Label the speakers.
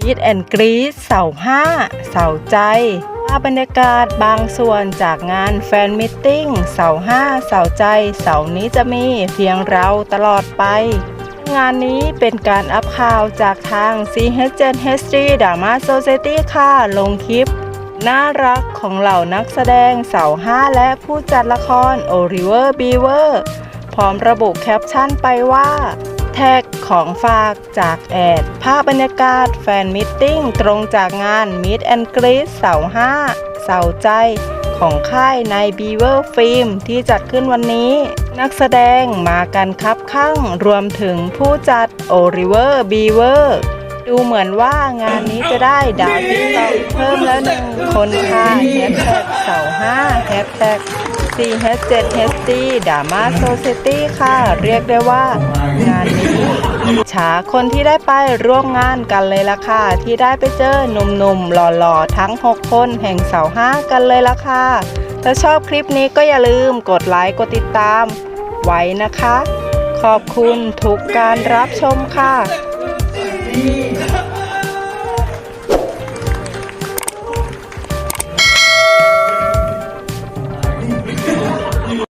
Speaker 1: มีดแอนกรีดเสาห้าเสาใจภาพบรรยากาศบางส่วนจากงานแฟนมิทติ้งเสาห้าเสาใจ เสานี้จะมีเพียงเราตลอดไป งานนี้เป็นการอัพข่าวจากทาง CHN History Drama Society ค่ะ ลงคลิป น่ารักของเหล่านักแสดงเสาห้าและผู้จัดละคร Oliver Beaver พร้อมระบุแคปชั่นไปว่า แท็กของฝากจากแอด ภาพบรรยากาศแฟนมิทติ้งตรงจากงาน Meet and Greet เสาห้าเสาใจของค่ายใน Beaver Film ที่จัดขึ้นวันนี้ นักแสดงมากันครับข้างรวมถึงผู้จัด Oliver Beaver ดูเหมือนว่างานนี้จะได้ดาวติ๊กต็อกเพิ่มแล้วหนึ่งคนค่ะแฮชแท็กเสาห้าแฮชแท็ก CH7HD Drama Society ค่ะ เรียกได้ว่างานนี้ฉาคนที่ได้ไปร่วมงานกันเลยล่ะค่ะ ที่ได้ไปเจอหนุ่มๆ หล่อๆ ทั้ง 6 คนแห่งเสาห้ากันเลยล่ะค่ะ ถ้าชอบคลิปนี้ก็อย่าลืมกดไลค์กดติดตาม ไว้นะคะ ขอบคุณทุกการรับชมค่ะ